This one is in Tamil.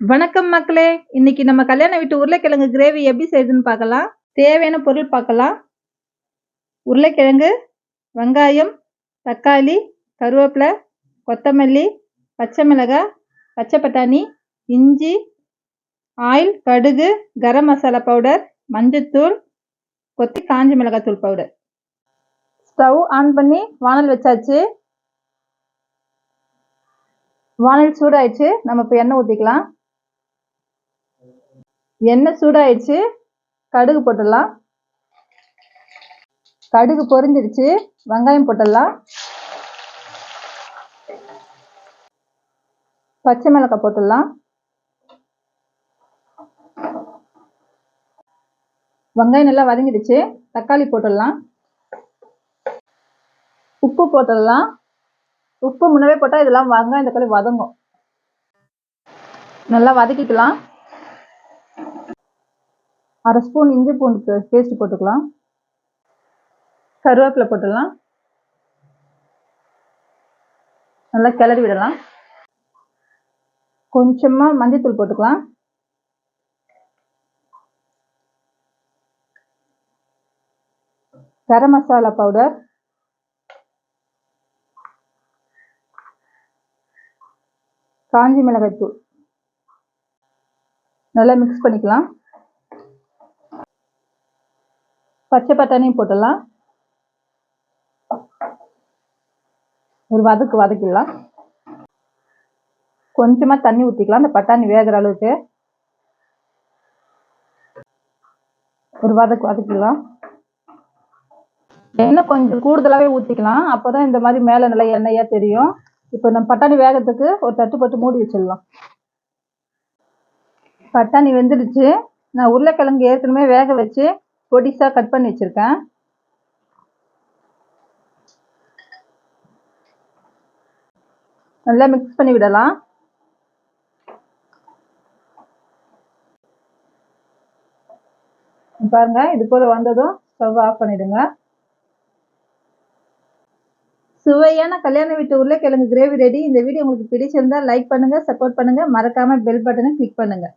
வணக்கம் மக்களே. இன்னைக்கு நம்ம கல்யாண வீட்டு உருளைக்கிழங்கு கிரேவி எப்படி செய்யுதுன்னு பார்க்கலாம். தேவையான பொருள் பார்க்கலாம். உருளைக்கிழங்கு வெங்காயம் தக்காளி கருவேப்பிலை கொத்தமல்லி பச்சை மிளகாய் பச்சை பட்டாணி இஞ்சி ஆயில் கடுகு கரம் மசாலா பவுடர் மஞ்சத்தூள் கொத்தி காஞ்சி மிளகாத்தூள் பவுடர் ஸ்டவ் ஆன் பண்ணி வானல் வச்சாச்சு. வானல் சூடாயிடுச்சு. நம்ம இப்போ எண்ணெய் ஊற்றிக்கலாம் எண்ணெய் சூடாயிடுச்சு. கடுகு போட்டுடலாம். கடுகு பொரிஞ்சிடுச்சு. வெங்காயம் போட்டுடலாம். பச்சை மிளகாய் போட்டுடலாம். வெங்காயம் நல்லா வதங்கிடுச்சு. தக்காளி போட்டுடலாம். உப்பு போட்டுடலாம். உப்பு முன்னவே போட்டால் இதெல்லாம் வெங்காயம் தக்காளி வதங்கும். நல்லா வதக்கிக்கலாம். அரை ஸ்பூன் இஞ்சி பூண்டு பேஸ்ட் போட்டுக்கலாம். கருவேப்பிலை போட்டுடலாம். நல்லா கிளறி விடலாம். கொஞ்சமாக மஞ்சத்தூள் போட்டுக்கலாம். கரம் மசாலா பவுடர் காஞ்சி மிளகாய் தூள் நல்லா மிக்ஸ் பண்ணிக்கலாம். பச்சை பட்டாணியும் போட்டுடலாம். ஒரு வதக்கு வதக்கிடலாம். கொஞ்சமாக தண்ணி ஊற்றிக்கலாம் அந்த பட்டாணி வேகிற அளவுக்கு. ஒரு வதக்கு வதக்கிடலாம். எண்ணெய் கொஞ்சம் கூடுதலாகவே ஊற்றிக்கலாம் அப்போ தான் இந்த மாதிரி மேலே நல்லா எண்ணெயாக தெரியும். இப்போ நம்ம பட்டாணி வேகத்துக்கு ஒரு தட்டு போட்டு மூடி வச்சிடலாம். பட்டாணி வெந்துடுச்சு. நான் உருளைக்கிழங்கு ஏற்கனவே வேக வச்சு பொடிசாக கட் பண்ணி வச்சுருக்கேன். நல்லா மிக்ஸ் பண்ணி விடலாம். பாருங்க இது போல வந்ததும் ஸ்டவ் ஆஃப் பண்ணிடுங்க. சுவையான கல்யாண வீட்டு உருளைக்கிழங்கு கிரேவி ரெடி இந்த வீடியோ உங்களுக்கு பிடிச்சிருந்தா லைக் பண்ணுங்க சப்போர்ட் பண்ணுங்க. மறக்காம பெல் பட்டனை கிளிக் பண்ணுங்க.